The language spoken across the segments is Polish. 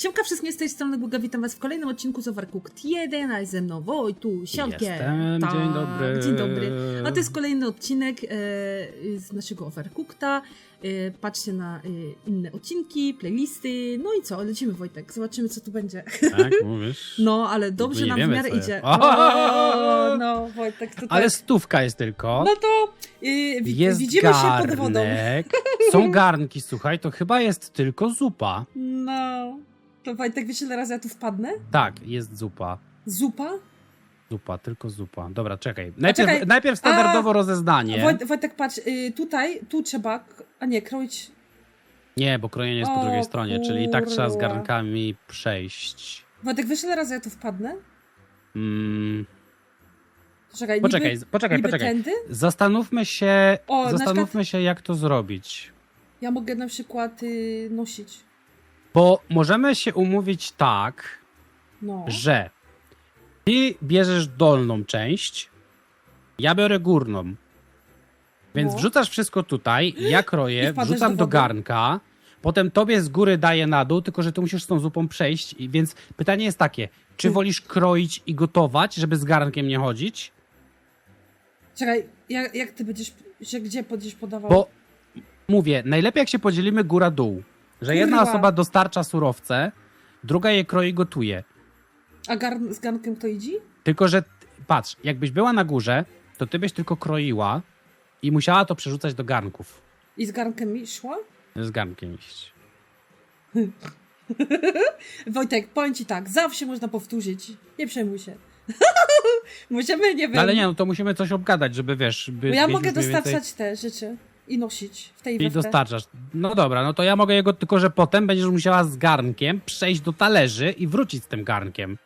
Siemka wszystkim z tej strony Guga, witam was w kolejnym odcinku z Overcooked 1, a jest ze mną Wojtu. Jestem, dzień dobry. Dzień dobry. A to jest kolejny odcinek e, z naszego Overcookta. E, patrzcie na e, inne odcinki, playlisty, no i co, lecimy Wojtek, zobaczymy co tu będzie. Tak, mówisz? No, ale dobrze nam w miarę idzie. O, no, Wojtek, tutaj. Ale stówka jest tylko. No to y, jest widzimy się pod wodą. Są garnki, słuchaj, to chyba jest tylko zupa. No, to Wojtek, wiesz ile razy ja tu wpadnę? Tak, jest zupa. Zupa? Zupa, tylko zupa. Dobra, czekaj. Najpierw, czekaj. najpierw standardowo A, rozeznanie. Wojt, Wojtek, patrz, y, tutaj, tu trzeba, a nie, kroić, Nie, bo krojenie jest po O, drugiej stronie, czyli i tak trzeba z kurwa. garnkami przejść. Wojtek, wiesz ile razy ja tu wpadnę? Mm, Czekaj, poczekaj, niby, poczekaj, niby poczekaj. tędy? Zastanówmy się, O, zastanówmy się, jak to zrobić. Ja mogę na przykład y, nosić, Bo możemy się umówić tak, no. że ty bierzesz dolną część, ja biorę górną. Więc No. wrzucasz wszystko tutaj, ja kroję, wrzucam do do garnka, potem tobie z góry daję na dół, tylko że ty musisz z tą zupą przejść. Więc pytanie jest takie, czy Hmm. wolisz kroić i gotować, żeby z garnkiem nie chodzić? Czekaj, jak, jak ty będziesz, że gdzie będziesz podawał? Bo mówię, najlepiej jak się podzielimy góra-dół. Że jedna Kurwa. osoba dostarcza surowce, druga je kroi i gotuje. A garn, z garnkiem kto idzi? Tylko, że patrz, jakbyś była na górze, to ty byś tylko kroiła i musiała to przerzucać do garnków. I z garnkiem mi szła? Z garnkiem iść. Wojtek, powiem ci tak, zawsze można powtórzyć, nie przejmuj się. Możemy, nie wiem, No ale nie, no to musimy coś obgadać, żeby wiesz. By, bo ja mogę mniej więcej- dostarczać te rzeczy i nosić w tej i dostarczasz. No dobra, no to ja mogę jego, tylko że potem będziesz musiała z garnkiem przejść do talerzy i wrócić z tym garnkiem.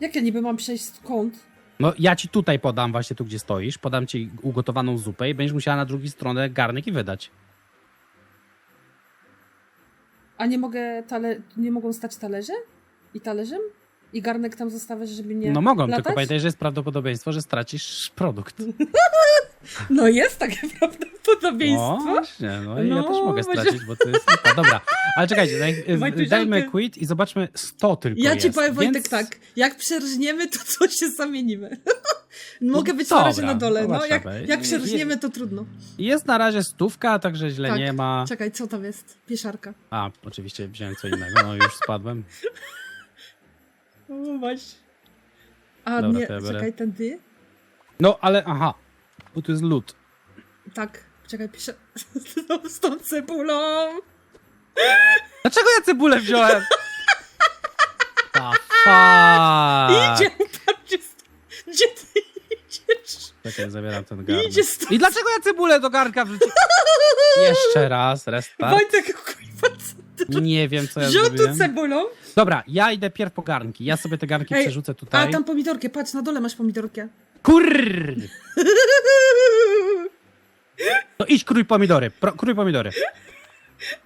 Jak ja niby mam przejść skąd? No ja ci tutaj podam właśnie tu, gdzie stoisz, podam ci ugotowaną zupę i będziesz musiała na drugiej stronę garnek i wydać. A nie mogę tale... nie mogą stać talerze? I talerzem? I garnek tam zostawiać, żeby nie no mogą, latać? tylko pamiętaj, że jest prawdopodobieństwo, że stracisz produkt. No jest takie prawdopodobieństwo. właśnie, no, i ja No, też mogę stracić, bo to jest lipa. Dobra, ale czekajcie, daj, Wojtuś, dajmy ty- quit i zobaczmy 100 tylko Ja jest. ci powiem Wojtek więc... tak, jak przerżniemy, to co się zamienimy. Mogę być dobra, na razie na dole, no jak, jak przerżniemy, to trudno. Jest na razie stówka, także źle Tak. nie ma. Czekaj, co tam jest? Pieszarka. A, oczywiście wziąłem co innego, no już spadłem. O, właśnie. A Dobra, nie, ja czekaj, tędy? No, ale aha, bo tu jest lód. Tak, czekaj, piszę. Z tą cebulą. Dlaczego ja cebulę wziąłem? A fuck. Idzie, patrz, jest- gdzie ty idziesz? Czekaj, zabieram ten garnek. Idzie stąd. I dlaczego ja cebulę do garnka wrzuciłem? Jeszcze raz, restart. Wojtek, kurwa, co Nie wiem, co ja wziął tu zrobiłem. cebulą? Dobra, ja idę pierw po garnki. Ja sobie te garnki Ej, przerzucę A tutaj. tam pomidorkę, patrz, na dole masz pomidorkę. Kurr! No idź krój pomidory, pro, krój pomidory.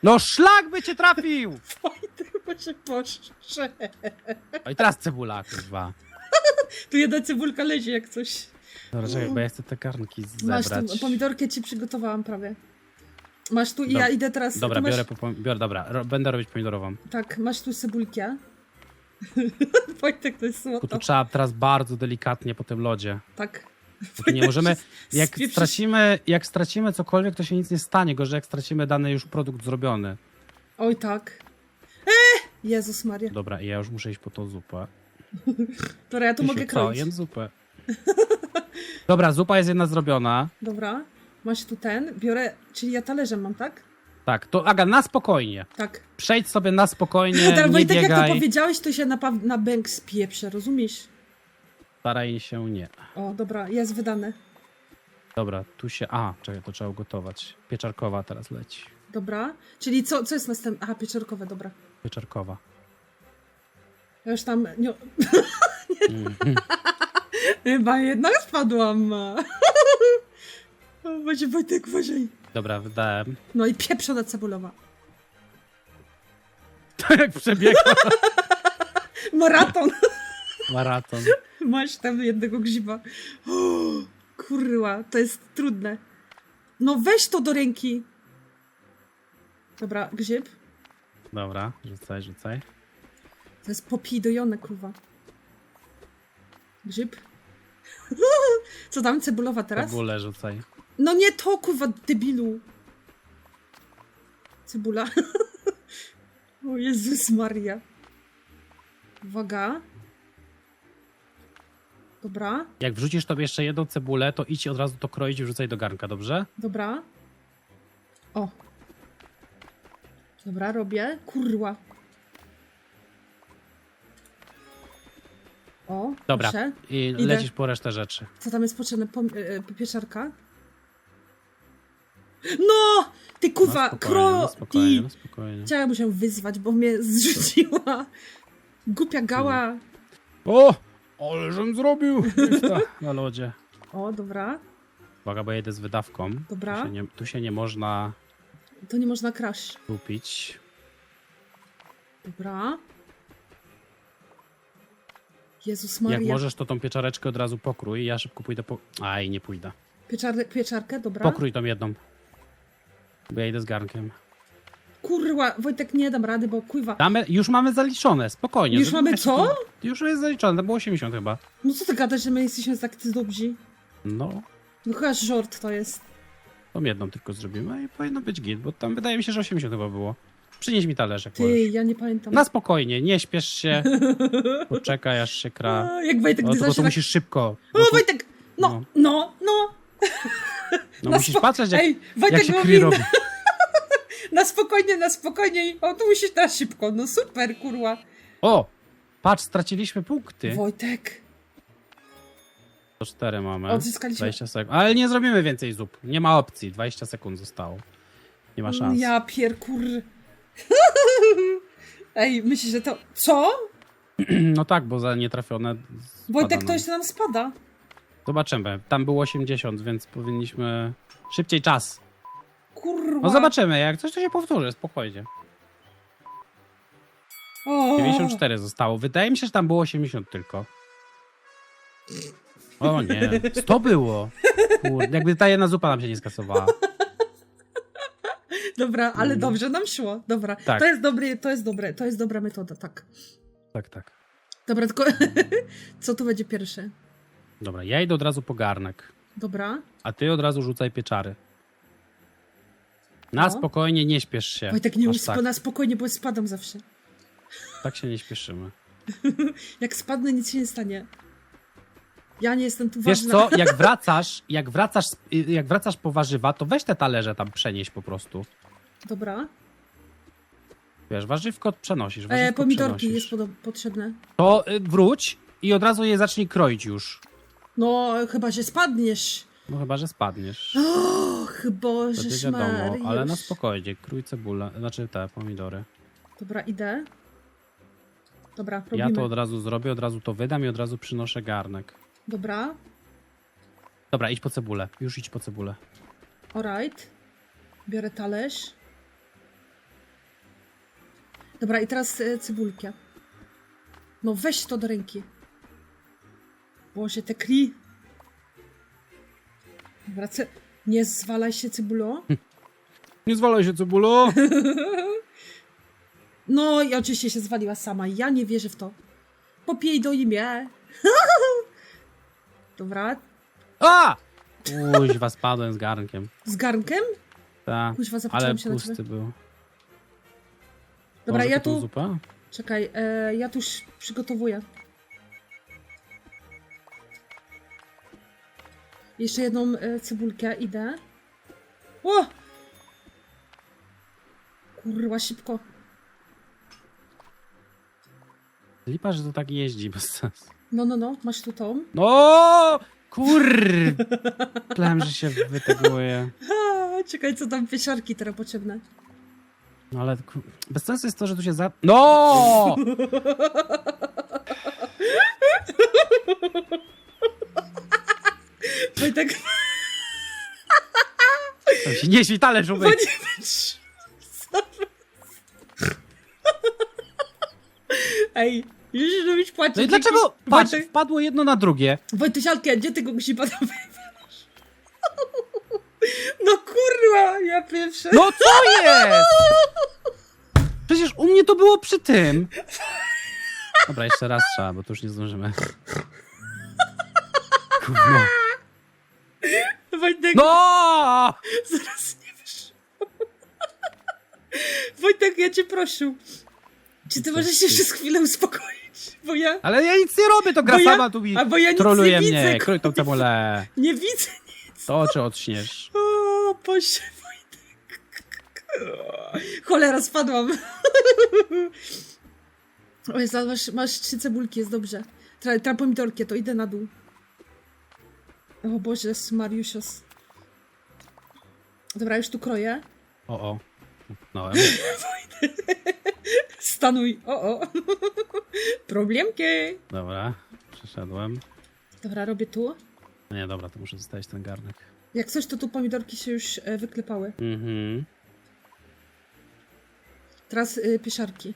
No szlak by cię trafił! Wojtek, bo się poszcze. O i teraz cebula, kurwa. Tu jedna cebulka leży jak coś. Dobra, czekaj, bo ja chcę te garnki Masz zebrać. tu, pomidorkę ci przygotowałam prawie. Masz tu i Dob- ja idę teraz. Dobra, tu masz, biorę, po, pom- biorę, dobra, ro, będę robić pomidorową. Tak, masz tu cebulkę. Wojtek, to jest słodko. tu trzeba teraz bardzo delikatnie po tym lodzie. Tak. Nie możemy, jak stracimy, jak stracimy cokolwiek, to się nic nie stanie, gorzej jak stracimy dany już produkt zrobiony. Oj, tak. E! Jezus Maria. Dobra, i ja już muszę iść po tą zupę. Dobra, ja tu mogę co? kroić. Jem zupę. Dobra, zupa jest jedna zrobiona. Dobra. Masz tu ten. Biorę, czyli ja talerzem mam, tak? Tak, to Aga, na spokojnie. Tak. Przejdź sobie na spokojnie, Teraz nie Wojtek, jak to biegaj. powiedziałeś, to się na, na bęk spieprze, rozumiesz? Staraj się nie. O, dobra, jest wydane. Dobra, tu się... A, czekaj, to trzeba ugotować. Pieczarkowa teraz leci. Dobra. Czyli co, co jest następne? Aha, pieczarkowe, dobra. Pieczarkowa. Ja już tam nie... Mhm. Chyba jednak spadłam. Boże, Wojtek, uważaj. Dobra, wydałem. No i pieprzona cebulowa. Tak przebiega Maraton. maraton. Masz tam jednego grzyba. Kurwa, to jest trudne. No weź to do ręki. Dobra, grzyb. Dobra, rzucaj, rzucaj. To jest popidojone, kurwa. Grzyb. Co tam, cebulowa teraz? Cebulę rzucaj. No nie to, kurwa, debilu. Cebula. o Jezus Maria. Uwaga. Dobra, Jak wrzucisz tobie jeszcze jedną cebulę, to idź od razu to kroić i wrzucaj do garnka, dobrze? dobra. O. Dobra, robię. Kurwa. O, Dobra. proszę. I Idę. lecisz po resztę rzeczy. Co tam jest potrzebne? Pom- e, e, pieczarka? No! Ty kurwa, no kro... no spokojnie, no spokojnie. Chciałam się wyzwać, bo mnie zrzuciła. Głupia gała. O! Ale żem zrobił! Na lodzie. O, dobra. Uwaga, bo ja jedę z wydawką. Dobra. Tu się nie, tu się nie można To nie można kraść. kupić. Dobra. Jezus Maria. Jak możesz, to tą pieczareczkę od razu pokrój. Ja szybko pójdę po... Aj, nie pójdę. Pieczar- pieczarkę, dobra. Pokrój tą jedną. Bo ja idę z garnkiem. Kurwa, Wojtek, nie dam rady, bo kuwa. Damy, już mamy zaliczone, spokojnie. Już mamy co? Już jest zaliczone, to było 80 chyba. No co ty gadasz, że my jesteśmy tak dobrzy? No, No chyba żort to jest. tą jedną tylko zrobimy i powinno być git, bo tam wydaje mi się, że 80 chyba było. Przynieś mi talerz, jak Ty, możesz. ja nie pamiętam. Na spokojnie, nie śpiesz się. Poczekaj, aż się kra. A, Jak Wojtek, No to, bo to zaczyna... musisz szybko. O, tu, Wojtek! No, no, no. No na musisz patrzeć, jak, Ej, Wojtek jak się kry robi. Na spokojnie, na spokojnie. O, tu musisz na szybko. No super, kurwa. O! Patrz, straciliśmy punkty. Wojtek. To 4 mamy. Odzyskaliśmy. 20 sekund. Ale nie zrobimy więcej zup. Nie ma opcji. 20 sekund zostało. Nie ma szans. Ja pierkur. Ej, myślisz, że to... Co? No tak, bo za nietrafione. Wojtek, nam. jeszcze nam spada. Zobaczymy. Tam było 80, więc powinniśmy. Szybciej czas. Kurwa. No zobaczymy, jak coś to się powtórzy, spokojnie. O, 94 zostało. Wydaje mi się, że tam było 80 tylko. O nie, 100 było. Kurde, jakby ta jedna zupa nam się nie skasowała. Dobra, ale dobrze nam szło. Dobra. Tak. To jest dobre, to jest dobre, to jest dobra metoda, tak. Tak, tak. Dobra, tylko co tu będzie pierwsze? Dobra, ja idę od razu po garnek, Dobra. a ty od razu rzucaj pieczary. Na No. spokojnie, nie śpiesz się. Wojtek, nie Aż tak, na spokojnie, bo spadam zawsze. tak się nie śpieszymy. Jak spadnę, nic się nie stanie. Ja nie jestem tu Wiesz ważna. co, jak wracasz, jak wracasz, z- jak wracasz po warzywa, to weź te talerze tam przenieść po prostu. Dobra. Wiesz, warzywko przenosisz, warzywko E, pomidorki jest podo- potrzebne. To y, wróć i od razu je zacznij kroić już. No, chyba, że spadniesz. No chyba, że spadniesz. O, chyba, Wtedy że wiadomo, szmariusz. ale na spokojnie, krój cebulę, znaczy te pomidory. Dobra, idę. Dobra, robimy. Ja to od razu zrobię, od razu to wydam i od razu przynoszę garnek. Dobra, Dobra, idź po cebulę, już idź po cebulę. alright. Biorę talerz. Dobra, i teraz e, cebulkę. No weź to do ręki. Boże, te kli. Dobra, ce... nie zwalaj się cebulo. Nie zwalaj się cebulo! No i oczywiście się zwaliła sama. Ja nie wierzę w to. Popij do imię. Dobra, A! Kuźwa, spadłem z garnkiem. z garnkiem? Ta, Kuźwa, ale się na ciebie. pusty był. Dobra, Może ja tu... Zupę? Czekaj, e, ja tu już przygotowuję. Jeszcze jedną e, cebulkę, idę. O! Kurwa, szybko. Lipa, że to tak jeździ bez sensu. No, no, no, masz tu tą. No! Kur! Myślałem, że się wyteguje. A, czekaj, co tam piesiarki teraz potrzebne. No ale ku- bez sensu jest to, że tu się za... No! Wojtek, To się nie świ talerz bo umyć. nie wytrz- Ej, już robić płaczek. No i dlaczego? Patrz, Wojtek, wpadło jedno na drugie. Wojtysialkę, gdzie ty go guzipa tam wywalasz? No kurwa, ja pierwsze. No co jest? Przecież u mnie to było przy tym. Dobra, jeszcze raz trzeba, bo tu już nie zdążymy. Gówno. Zaraz nie wyszło. Wojtek, ja cię proszę. Czy ty możesz się przez chwilę uspokoić? Bo ja, Ale ja nic nie robię, to gra Bo ja- sama tu mi a bo ja nic troluje nie mnie. widzę, tą cebulę. nie widzę. To oczy odśniesz. O, Boże, Wojtek. Cholera, spadłam. O Jezu, ale masz, masz trzy cebulki, jest dobrze. Tra, tra pomidorkie, to idę na dół. O Boże, Mariusios. Dobra, już tu kroję. O, o. Utknąłem. Stanuj. O, o. Problemki. Dobra, przeszedłem. Dobra, robię tu. No nie, dobra, to muszę zostawić ten garnek. Jak coś, to tu pomidorki się już e, wyklepały. Mhm. Teraz y, pieszarki.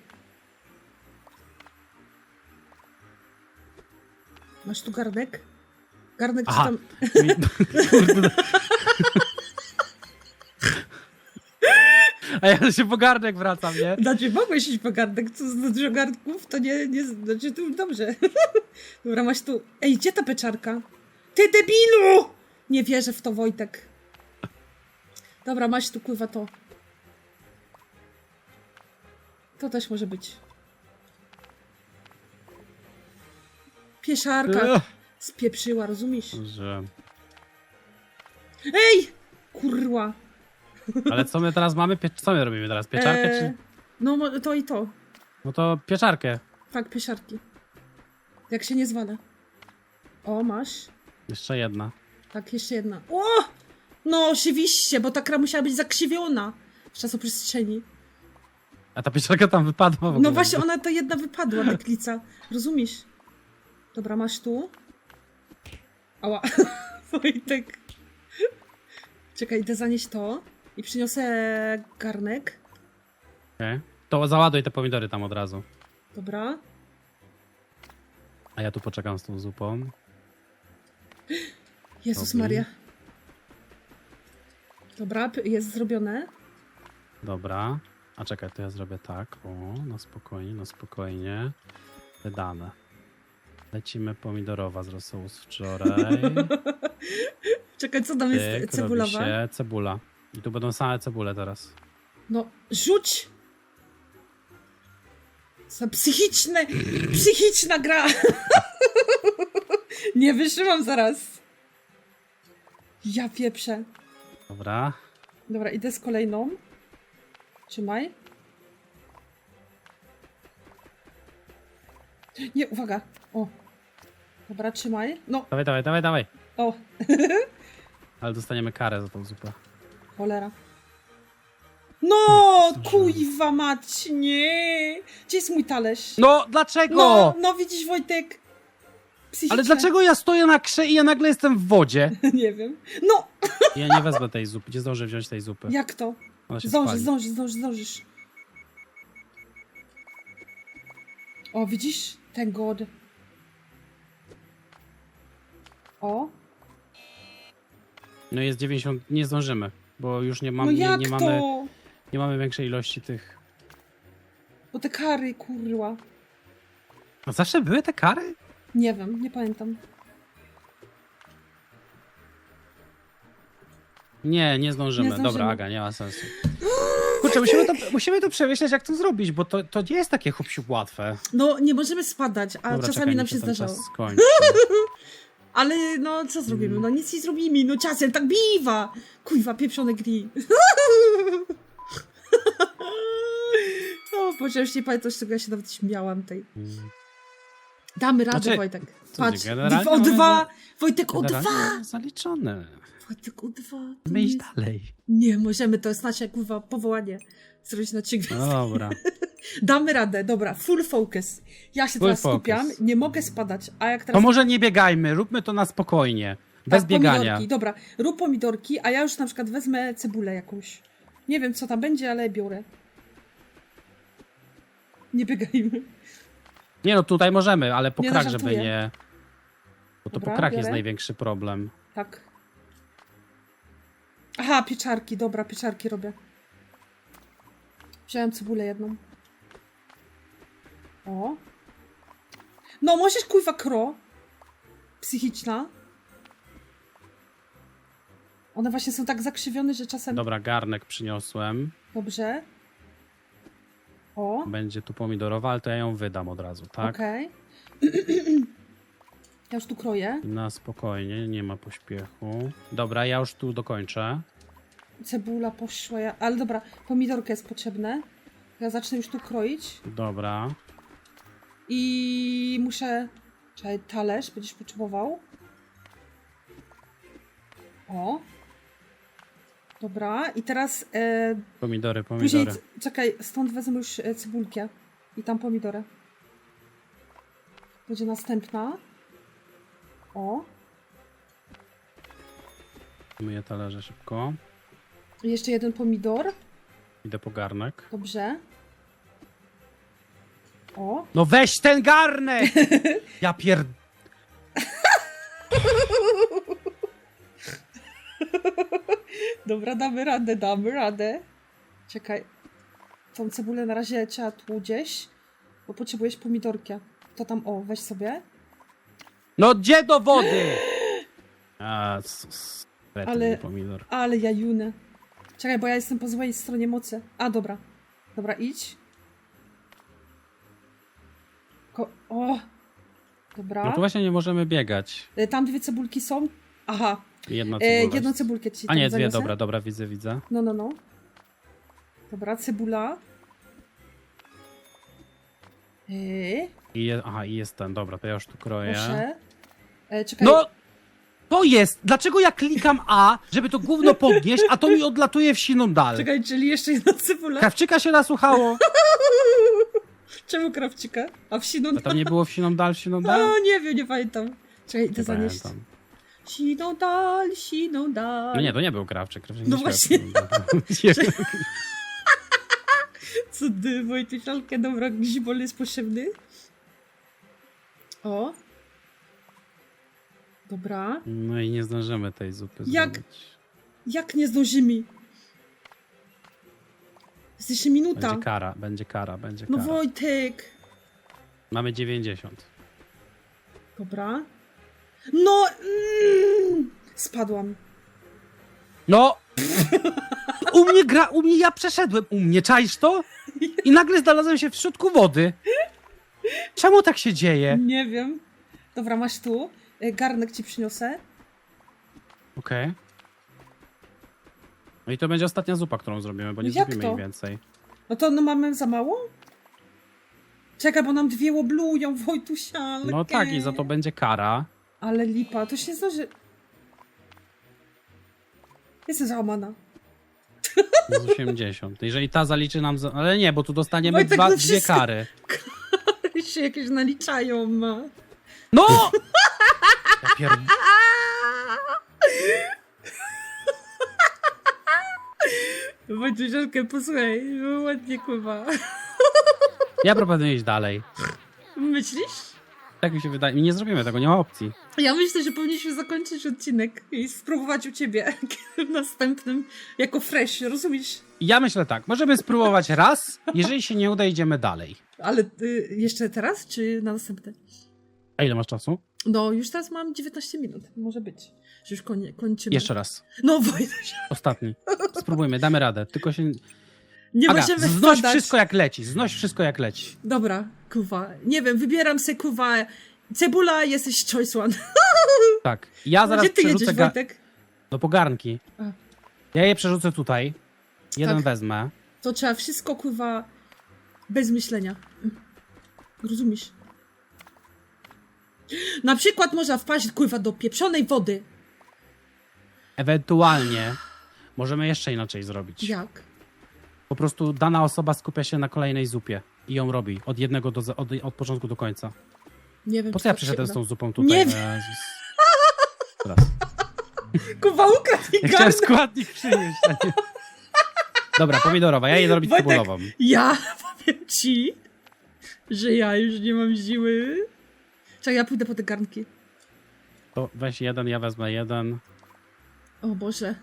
Masz tu garnek? Garnek czy Aha. tam... Mi... Kurde. A ja się po garnek wracam, nie? Znaczy, mogłeś iść po garnek, co za dużo garnków, to nie, nie, znaczy, tu dobrze. Dobra, masz tu... Ej, gdzie ta pieczarka? Ty debilu! Nie wierzę w to, Wojtek. Dobra, masz tu, kurwa, to. To też może być. Pieszarka spieprzyła, rozumiesz? Że... Ej! Kurwa. Ale co my teraz mamy? Pie... Co my robimy teraz? Pieczarkę E, czy... No, mo- to i to. No to pieczarkę. Tak, pieszarki. Jak się nie zwalę. O, masz. Jeszcze jedna. Tak, jeszcze jedna. O! No, oczywiście, bo ta kra musiała być zakrzywiona w czasoprzestrzeni. A ta pieczarka tam wypadła w ogóle. No właśnie, ona to jedna wypadła, teklica. Rozumiesz? Dobra, masz tu. Ała. Wojtek. Czekaj, idę zanieść to. I przyniosę garnek. Okej. To załaduj te pomidory tam od razu. Dobra. A ja tu poczekam z tą zupą. Jezus. Maria. Dobra, jest zrobione. Dobra. A czekaj, to ja zrobię tak. O, no spokojnie, no spokojnie. Wydane. Lecimy pomidorowa z rosołu z wczoraj. Czekaj, co tam jest Tyk, robi cebulowa? się cebula. I tu będą same cebule teraz. No, rzuć! Za psychiczne, psychiczna gra! Nie wytrzymam zaraz. Ja pieprzę. Dobra. Dobra, idę z kolejną. Trzymaj. Nie, uwaga. O. Dobra, trzymaj. No, Dawaj, dawaj, dawaj, dawaj. o, Ale dostaniemy karę za tą zupę. Cholera. No, kuźwa mać, nie. Gdzie jest mój talerz? No, dlaczego? No, no widzisz Wojtek. Psychiczne. Ale dlaczego ja stoję na krze i ja nagle jestem w wodzie? Nie wiem. No, Ja nie wezmę tej zupy, nie zdążę wziąć tej zupy. jak to? Ona się Zdążysz, spali. zdążysz, zdążysz, zdążysz. O, widzisz? Ten god. O, No jest 90, nie zdążymy, bo już nie, mam, no nie, nie, to? mamy, nie mamy większej ilości tych. Bo te kary, kurwa. A zawsze były te kary? Nie wiem, nie pamiętam. Nie, nie zdążymy. Nie zdążymy. Dobra, Aga, nie ma sensu. Kurczę, musimy to, musimy to przemyśleć, jak to zrobić, bo to, to nie jest takie hop łatwe. No, nie możemy spadać, a Dobra, czasami czekaj, nam się ten zdarzało. Ale no, co zrobimy? Mm. No nic nie zrobimy, no czasem tak biwa! Kuźwa, pieprzone gri. o Boże, już nie pamiętam, z czego ja się nawet śmiałam tej. Damy radę, Znaczy, Wojtek. Patrz, o dwa! Wojtek, o dwa! Zaliczone. O dwa! To My iść dalej. Nie, możemy, to jest nasze kurwa powołanie. Zrobić na trzy gwiazdy. No dobra. Damy radę, dobra, full focus. Ja się Full teraz focus. skupiam, nie mogę spadać, a jak To teraz... może nie biegajmy, róbmy to na spokojnie. Bez Tak, biegania. Pomidorki. Dobra, rób pomidorki, a ja już na przykład wezmę cebulę jakąś. Nie wiem, co tam będzie, ale biorę. Nie biegajmy. Nie no, tutaj możemy, ale po Nie, no, krak, żeby żartuję. nie... Bo to Dobra, po krak jest biorę. największy problem. Tak. Aha, pieczarki, dobra, pieczarki robię. Wziąłem cebulę jedną. O. No, możesz kurwa kro. Psychiczna. One właśnie są tak zakrzywione, że czasem... Dobra, garnek przyniosłem. Dobrze. O, Będzie tu pomidorowa, ale to ja ją wydam od razu, tak? okej. Ja już tu kroję. Na spokojnie, nie ma pośpiechu. Dobra, ja już tu dokończę. Cebula poszła, ja... ale dobra, pomidorka jest potrzebne. Ja zacznę już tu kroić. Dobra. I muszę... Czekaj, talerz będziesz potrzebował. O. Dobra, i teraz e, Pomidory, później... pomidory. c- Czekaj, stąd wezmę już e, cebulkę. I tam pomidorę. Będzie następna. O. Myję talerze szybko. Jeszcze jeden pomidor. Idę po garnek. Dobrze. O. No weź ten garnek! Ja pier... Dobra, damy radę, damy radę. Czekaj. Tą cebulę na razie trzeba tu gdzieś, bo potrzebujesz pomidorkę. To tam, o, weź sobie. No gdzie do wody? A, s- s- Ale- Ale... pomidor. Ale jajunę. Czekaj, bo ja jestem po złej stronie mocy. A, dobra. Dobra, idź. Ko o! Dobra. No tu właśnie nie możemy biegać. E, Tam dwie cebulki są. Aha. Jedna E, jedną cebulkę ci A tam nie, dwie, zaniosę. dobra, dobra, widzę, widzę. No, no, no. Dobra, cebula. Yy, I je... Aha, i jest ten, dobra, to ja już tu kroję. proszę. E, czekaj. No! To jest! Dlaczego ja klikam A, żeby to gówno podnieść, a to mi odlatuje w siną dal? Czekaj, czyli jeszcze jedna cebula. Krawczyka się nasłuchało. Czemu krawcika? A wsiną A tam nie było w siną dal, w siną dal? O, nie wiem, nie pamiętam. Czekaj, idę Nie zanieść. pamiętam. Siną dal, siną dal. No nie, to nie był krawczyk. krawczyk No nie właśnie. Nie. Co ty, Wojtysialkę, dobra, gzibol jest potrzebny. O. Dobra. No i nie zdążymy tej zupy Jak? zrobić. Jak nie zdążymy? Jest jeszcze minuta. Będzie kara, będzie kara, będzie No kara. Wojtek. Mamy 90. Dobra. No! Mm, spadłam. No! U mnie gra, u mnie ja przeszedłem, u mnie, czaisz to? I nagle znalazłem się w środku wody. Czemu tak się dzieje? Nie wiem. Dobra, masz tu. E, Garnek ci przyniosę. Okej. No i to będzie ostatnia zupa, którą zrobimy, bo nie Jak zrobimy to? jej więcej. No to no mamy za mało? Czekaj, bo nam dwie łoblują, Wojtusialkę. No tak, i za to będzie kara. Ale lipa, to się zdąży... Jestem załamana. Z 80. Jeżeli ta zaliczy nam. Za... Ale nie, bo tu dostaniemy Wojtek, dwa, no dwie wszystko- kary. się jakieś naliczają, ma. No! Ja pier... Wojtusialkę, posłuchaj, no ładnie kurwa. Ja proponuję iść dalej. Myślisz? Tak mi się wydaje. Nie zrobimy tego, nie ma opcji. Ja myślę, że powinniśmy zakończyć odcinek i spróbować u ciebie w następnym jako fresh, rozumiesz? Ja myślę tak, możemy spróbować raz, jeżeli się nie uda, idziemy dalej. Ale y, jeszcze teraz, czy na następne? A ile masz czasu? No, już teraz mam 19 minut, może być. Że już konie, kończymy. Jeszcze raz. No, Wojtuś, Ostatni. Spróbujmy, damy radę. Tylko się. nie Aga, możemy znoś wpadać. wszystko jak leci. Znoś wszystko jak leci. Dobra, kuwa. Nie wiem, wybieram se kuwa. Cebula, jesteś choice one. Tak. Ja zaraz Gdzie ty przerzucę jedziesz, ga... Wojtek? do pogarnki. A. Ja je przerzucę tutaj. Jeden Tak. wezmę. To trzeba wszystko, kuwa, bez myślenia. Rozumiesz? Na przykład można wpaść, kurwa, do pieprzonej wody. Ewentualnie możemy jeszcze inaczej zrobić. Jak? Po prostu dana osoba skupia się na kolejnej zupie i ją robi od jednego do od, od początku do końca. Nie wiem, Po co ja przyszedłem z tą zupą tutaj? Nie No wiem. Teraz. Kuwa, ukradł mi Ja chciałem garnek. składnik przynieść. a nie- Dobra, pomidorowa. Ja je zrobić Wojtek, cebulową. Ja powiem ci, że ja już nie mam siły. Czekaj, ja pójdę po te garnki. To weź jeden, ja wezmę jeden. O Boże.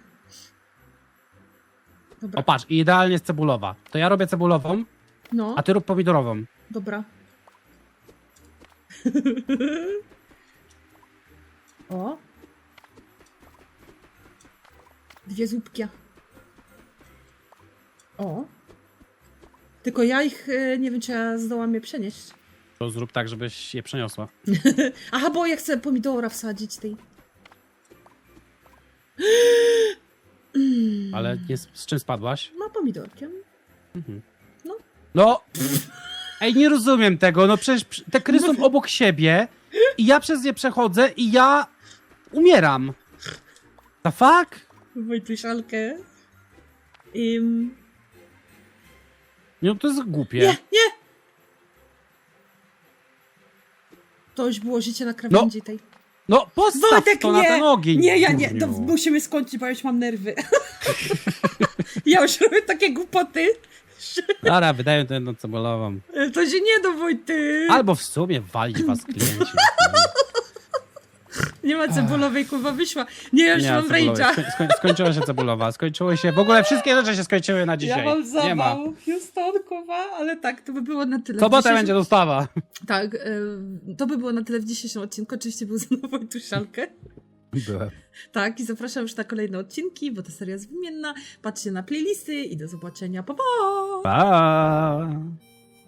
Dobra, O patrz, i idealnie jest cebulowa. To ja robię cebulową, no, a ty rób pomidorową. dobra. O. Dwie zupki. O. Tylko ja ich, e, nie wiem, czy ja zdołam je przenieść. To zrób tak, żebyś je przeniosła. Aha, bo ja chcę pomidora wsadzić tej. Ale nie, z, czym spadłaś? No, pomidorkiem. No. Ej, nie rozumiem tego. No przecież te kry są obok siebie i ja przez nie przechodzę i ja umieram. The fuck? Wojtusialkę. Im... No to jest głupie. Nie, nie! To już było życie na krawędzi tej. No postaw Wojtek, to nie! na ten ogień. Nie, ja nie, to durniu. musimy skończyć, bo ja już mam nerwy. ja już robię takie głupoty, Dobra, wydają tę jedną cebulową. to się nie da, Wojty. Albo w sumie walić was klienci. Nie ma cebulowej, kurwa, wyszła. Nie, ja już Nie, mam cebulowej. rage'a. Skoń, skoń, skończyła się cebulowa. Skończyło się. W ogóle wszystkie rzeczy się skończyły na dzisiaj. Ja mam nie ma. zawał, Houston, kurwa, ale tak, to by było na tyle. w Sobota dzisiejszym- będzie dostawa. Tak, y, to by było na tyle w dzisiejszym odcinku. Oczywiście był znowu Wojtusialkę. Byłem. Tak, i zapraszam już na kolejne odcinki, bo ta seria jest wymienna. Patrzcie na playlisty i do zobaczenia. Pa, pa! Pa!